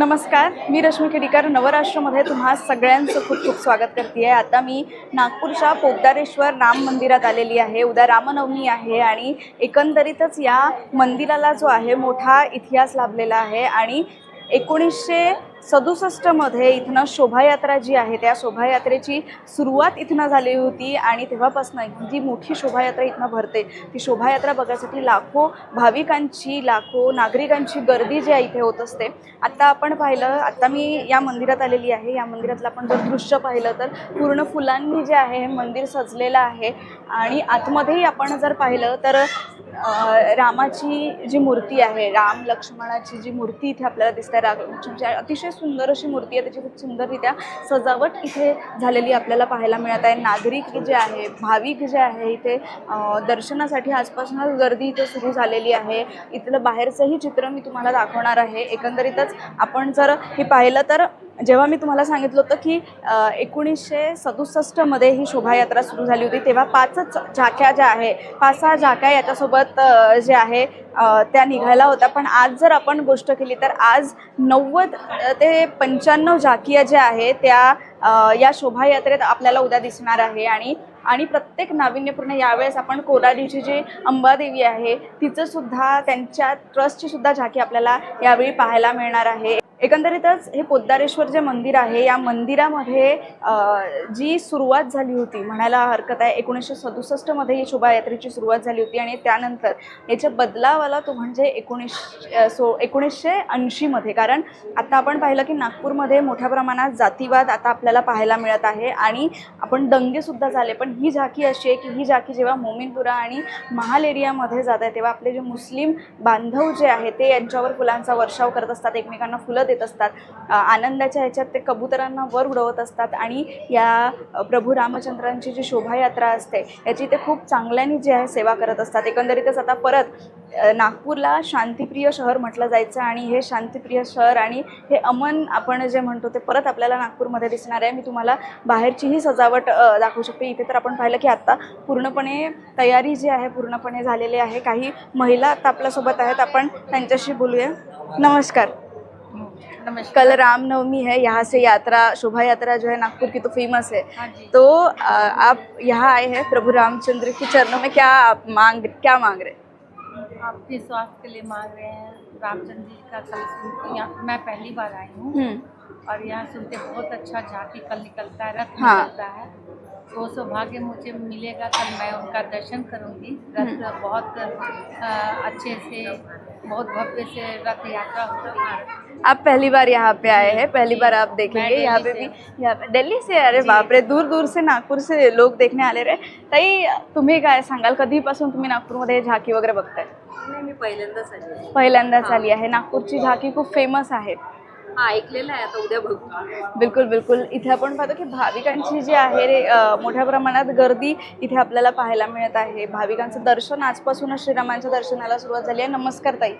नमस्कार मी रश्मी खेडीकर नवराष्ट्रमध्ये तुम्हा सगळ्यांचं खूप खूप स्वागत करते आहे आता मी नागपूरच्या पोपदारेश्वर राम मंदिरात आलेली आहे. उद्या रामनवमी आहे आणि एकंदरीतच या मंदिराला जो आहे मोठा इतिहास लाभलेला आहे. आणि एकोणीसशे सदुसष्टमध्ये इथनं शोभायात्रा जी आहे त्या शोभायात्रेची सुरुवात इथनं झाली होती आणि तेव्हापासून जी मोठी शोभायात्रा इथनं भरते ती शोभायात्रा बघायसाठी लाखो भाविकांची लाखो नागरिकांची गर्दी जी आहे इथे होत असते. आत्ता आपण पाहिलं आत्ता मी या मंदिरात आलेली आहे. या मंदिरातलं आपण जर दृश्य पाहिलं तर पूर्ण फुलांनी जे आहे हे मंदिर सजलेलं आहे. आणि आतमध्येही आपण जर पाहिलं तर रामाची जी मूर्ती आहे राम लक्ष्मणाची जी मूर्ती इथे आपल्याला दिसते राम लक्ष्मणची अतिशय सुंदर अशी मूर्ती आहे त्याची खूप सुंदररित्या सजावट इथे झालेली आपल्याला पाहायला मिळत आहे. नागरिक जे आहे भाविक जे आहे इथे दर्शनासाठी आजपासूनच गर्दी इथे सुरू झालेली आहे. इथलं बाहेरचंही चित्र मी तुम्हाला दाखवणार आहे. एकंदरीतच आपण जर हे पाहिलं तर जेव्हा मी तुम्हाला सांगितलं होतं की एकोणीसशे सदुसष्टमध्ये ही शोभायात्रा सुरू झाली होती तेव्हा पाचच झाक्या ज्या आहे पाच सहा झाक्या याच्यासोबत जे आहे त्या निघायला होत्या. पण आज जर आपण गोष्ट केली तर आज नव्वद ते पंच्याण्णव झाकिया ज्या आहे त्या या शोभायात्रेत आपल्याला उद्या दिसणार आहे. आणि आणि प्रत्येक नाविन्यपूर्ण यावेळेस आपण कोराडीची जी अंबादेवी आहे तिचंसुद्धा त्यांच्या ट्रस्टचीसुद्धा झाकी आपल्याला यावेळी पाहायला मिळणार आहे. एकंदरीतच हे पोद्दारेश्वर जे मंदिर आहे या मंदिरामध्ये जी सुरुवात झाली होती म्हणायला हरकत आहे एकोणीसशे सदुसष्टमध्ये ही शोभायात्रेची सुरुवात झाली होती आणि त्यानंतर याच्या बदलावाला तो म्हणजे एकोणीस सो एकोणीसशे ऐंशीमध्ये कारण आता आपण पाहिलं की नागपूरमध्ये मोठ्या प्रमाणात जातीवाद आता आपल्याला पाहायला मिळत आहे आणि आपण दंगेसुद्धा झाले. पण ही झाकी अशी आहे की ही झाकी जेव्हा मोमिनपुरा आणि महाल एरियामध्ये जात आहे तेव्हा आपले जे मुस्लिम बांधव जे आहे ते यांच्यावर फुलांचा वर्षाव करत असतात एकमेकांना फुलं देत असतात. आनंदाच्या ह्याच्यात ते कबुतरांना वर उडवत असतात आणि या प्रभू रामचंद्रांची जी शोभायात्रा असते याची ते खूप चांगल्याने जी आहे सेवा करत असतात. एकंदरीतच आता परत नागपूरला शांतिप्रिय शहर म्हटलं जायचं आणि हे शांतिप्रिय शहर आणि हे अमन आपण जे म्हणतो ते परत आपल्याला नागपूरमध्ये दिसणार आहे. मी तुम्हाला बाहेरचीही सजावट दाखवू शकते. इथे तर आपण पाहिलं की आत्ता पूर्णपणे तयारी जी आहे पूर्णपणे झालेली आहे. काही महिला आता आपल्यासोबत आहेत. आपण त्यांच्याशी बोलूया. नमस्कार. कल रामनवमी है यहाँ से यात्रा शोभा यात्रा जो है नागपुर की तो फ़ेमस है। हाँ तो आप यहाँ आए हैं प्रभु रामचंद्र के चरणों में क्या आप मांग क्या मांग रहे हैं? आपके स्वास्थ्य के लिए मांग रहे हैं रामचंद्र जी का कल यहाँ मैं पहली बार आई हूँ। हम्म, और यहाँ सुनते बहुत अच्छा झांकी कल निकलता है रथ हाँ। निकलता है। वो सौभाग्य मुझे मिलेगा कल मैं उनका दर्शन करूँगी। रथ बहुत अ, अच्छे से बहुत भव्य से रथ यात्रा होती है। आप पहली बार यहाँ पे आए हैं पहली बार आप देखेंगे यहाँ पे भी यहाँ पे दिल्ली से अरे जी. बाप रे दूर दूर से नागपूर से लोक देखने आले रे ताई तुम्ही काय सांगाल कधीपासून तुम्ही नागपूरमध्ये झाकी वगैरे बघताय? नाही मी पहिल्यांदाच आली. पहिल्यांदाच आली आहे. नागपूरची झाकी खूप फेमस आहे. हा ऐकलेलं आहे आता उद्या बघू बिलकुल बिलकुल. इथे आपण पाहतो की भाविकांची जी आहे रे, मोठ्या प्रमाणात गर्दी इथे आपल्याला पाहायला मिळत आहे. भाविकांचं दर्शन आजपासूनच श्रीरामांच्या दर्शनाला सुरुवात झाली आहे. नमस्कार ताई.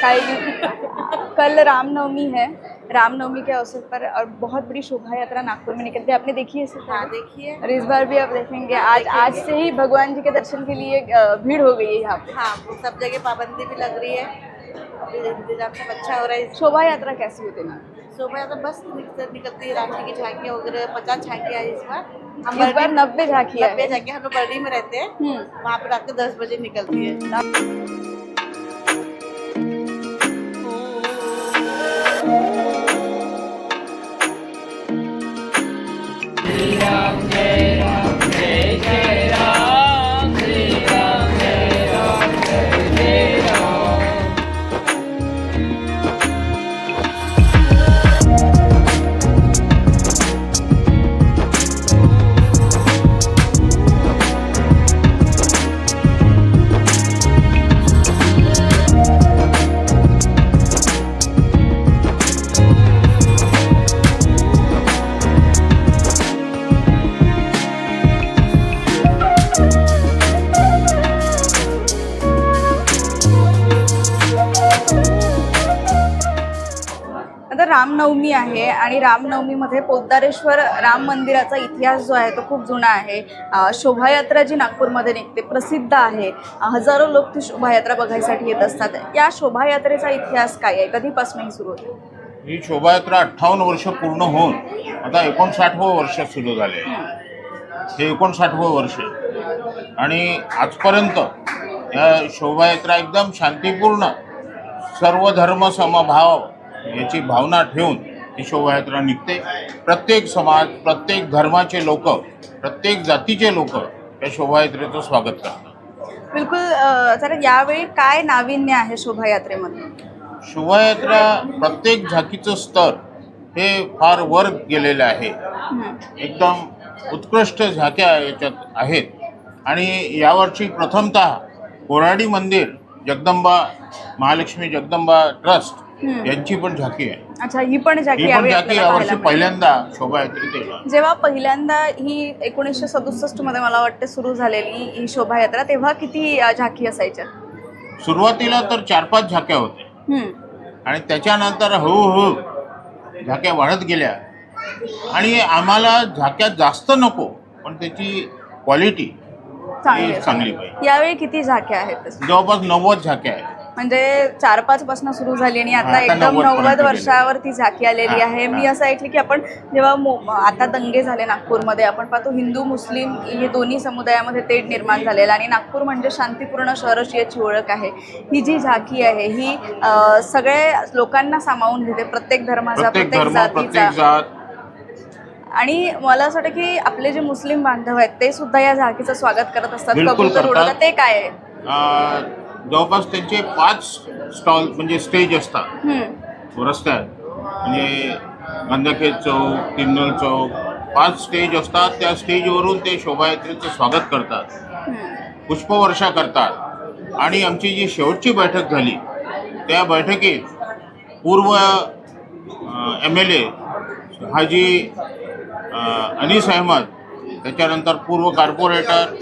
काय कल रामनवमी है। रामनवमी के अवसर पर और बहुत बड़ी शोभा यात्रा नागपुर में निकलती है। आपने देखी है इसे हाँ देखिए और इस बार भी आप देखेंगे। आज देखेंगे। आज से ही भगवान जी के दर्शन के लिए भीड़ हो गई है यहाँ पे। हाँ वो सब जगह पाबंदी भी लग रही है। इंतज़ाम सब अच्छा हो रहा है। शोभा यात्रा कैसी होती है? शोभा यात्रा बस निकलती है। राम जी की झांकियाँ वगैरह पचास झांकियाँ इस बार। इस बार नब्बे झांकी नब्बे झांकियाँ हम लोग बर्डी में रहते हैं। वहाँ पे रात के दस बजे निकलती है। रामनवमी आहे आणि रामनवमीमध्ये पोद्दारेश्वर राम मंदिराचा इतिहास जो आहे तो खूप जुना आहे. शोभायात्रा जी नागपूरमध्ये निघते प्रसिद्ध आहे. हजारो लोक ती शोभायात्रा बघायसाठी येत असतात. या शोभायात्रेचा इतिहास काय आहे? कधीपासून ही सुरू होते? ही शोभायात्रा अठ्ठावन्न वर्ष पूर्ण होऊन आता एकोणसाठवं वर्ष सुरू झाले. हे. एकोणसाठवं वर्ष. आणि आजपर्यंत या शोभायात्रा एकदम शांतिपूर्ण सर्व धर्म समभाव याची भावना ठेवून ही शोभायात्रा निघते प्रत्येक समाज प्रत्येक धर्माचे लोक प्रत्येक जातीचे लोक या शोभायात्रेचं स्वागत करतात बिलकुल तर यावेळी काय नाविन्य आहे शोभायात्रेमध्ये शोभायात्रा प्रत्येक झाकीचं स्तर हे फार वर गेलेलं आहे. एकदम उत्कृष्ट झाक्या याच्यात आहेत आणि यावर्षी प्रथमतः कोराडी मंदिर जगदंबा महालक्ष्मी जगदंबा ट्रस्ट. यांची पण झाकी आहे अच्छा ही पण झाकी ही पण यावेळी झाकी आपल्याला यावर्षी पाहायला मिळेल. पहिल्यांदा जेव्हा पहिल्यांदा ही एकोणीसशे सदुसष्टमध्ये मला वाटते सुरू झालेली ही शोभायात्रा तेव्हा किती अ, झाकी असायच्या सुरुवातीला तर चार पाच झाक्या होत्या हम्म. आणि त्याच्यानंतर हळूहळू झाक्या वाढत गेल्या आणि आम्हाला झाक्या जास्त नको पण त्याची क्वालिटी चांगली आहे. चांगली पाहिजे यावेळी किती झाक्या आहेत? जवळपास नव्वद झाक्या आहेत म्हणजे चार पाच पासून सुरू झाली आणि आता एकदम 90 पर्यंत नव्वद गेली. वर्षावर ती झाकी आलेली आहे. मी. असं ऐकलं की आपण जेव्हा आता दंगे झाले नागपूरमध्ये आपण पाहतो हिंदू मुस्लिम हे दोन्ही समुदायामध्ये तेढ निर्माण झालेला आणि नागपूर म्हणजे शांतिपूर्ण शहर अशी याची ओळख आहे. ही जी झाकी आहे ही अ, सगळ्या लोकांना सामावून घेते प्रत्येक धर्माचा प्रत्येक जातीचा. जात. आणि मला असं वाटतं की आपले जे मुस्लिम बांधव आहेत ते सुद्धा या झाकीचं स्वागत करत असतात. करतात. उडवतात. ते काय आहे? जवळपास त्यांचे पाच स्टॉल म्हणजे स्टेज असतात. रस्त्यात म्हणजे गंधखेड चौक किन्नर चौक पाच स्टेज असतात त्या स्टेजवरून ते शोभायात्रेचं स्वागत करतात. पुष्पवर्षा करतात आणि आमची जी शेवटची बैठक झाली त्या बैठकीत पूर्व M L A Haji Anis Ahmad त्याच्यानंतर पूर्व कॉर्पोरेटर.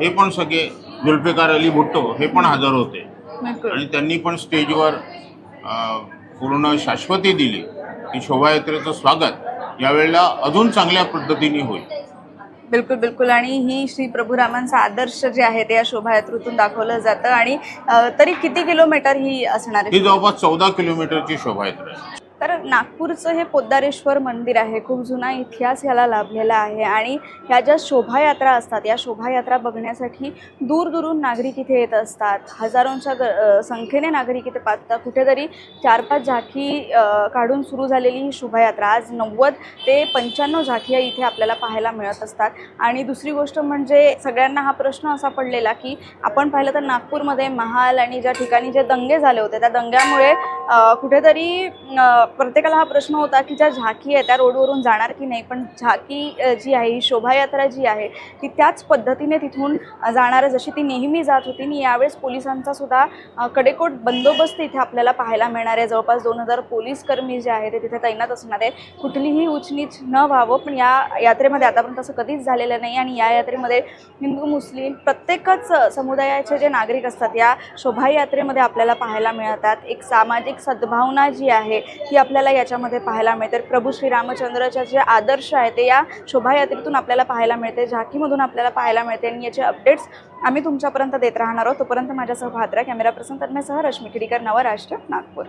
हे पण सगळे जुल्फिकार अली भुट्टो हे पण हजर होते. आणि त्यांनी पण स्टेजवर पूर्ण शाश्वती दिली. की शोभायात्रेचं स्वागत यावेळेला अजून चांगल्या पद्धतीने होईल. बिलकुल बिलकुल. आणि ही श्री प्रभुरामांचा आदर्श जे आहे ते या शोभायात्रेतून दाखवलं जातं. आणि तरी किती किलोमीटर ही असणार ही जवळपास चौदा किलोमीटरची शोभायात्रा आहे. तर नागपूरचं हे पोद्दारेश्वर मंदिर आहे. खूप जुना इतिहास ह्याला लाभलेला आहे. आणि ह्या ज्या शोभायात्रा असतात या शोभायात्रा बघण्यासाठी दूरदूरून नागरिक इथे येत असतात. हजारोंच्या ग संख्येने नागरिक इथे पाहतात कुठेतरी चार पाच झाकी काढून सुरू झालेली ही शोभायात्रा आज नव्वद ते पंच्याण्णव झाकी इथे आपल्याला पाहायला मिळत असतात. आणि दुसरी गोष्ट म्हणजे सगळ्यांना हा प्रश्न असा पडलेला की आपण पाहिलं तर नागपूरमध्ये महाल आणि ज्या ठिकाणी जे दंगे झाले होते त्या दंग्यामुळे कुठेतरी प्रत्येकाला हा प्रश्न होता की ज्या झाकी आहे त्या रोडवरून जाणार की नाही? पण झाकी जी आहे ही शोभायात्रा जी आहे ती त्याच पद्धतीने तिथून जाणार जशी ती नेहमी जात होती आणि यावेळेस पोलिसांचा सुद्धा कडेकोट बंदोबस्त इथे आपल्याला पाहायला मिळणार आहे. जवळपास दोन हजार पोलीस कर्मी जे आहे ते तिथे तैनात असणार आहे कुठलीही उचनीच न व्हावं पण या यात्रेमध्ये आतापर्यंत असं कधीच झालेलं नाही. आणि या यात्रेमध्ये हिंदू मुस्लिम प्रत्येकच समुदायाचे जे नागरिक असतात या शोभायात्रेमध्ये आपल्याला पाहायला मिळतात. एक सामाजिक सद्भावना जी आहे ती आपल्याला याच्यामध्ये पाहायला मिळते. प्रभू श्रीरामचंद्राच्या जे आदर्श आहे ते या शोभायात्रेतून आपल्याला पाहायला मिळते. झाकीमधून आपल्याला पाहायला मिळते. आणि याचे अपडेट्स आम्ही तुमच्यापर्यंत देत राहणार आहोत. तोपर्यंत माझ्यासह भाद्रा कॅमेरा पर्सन तन्मयसह रश्मी खिडीकर नवराष्ट्र नागपूर.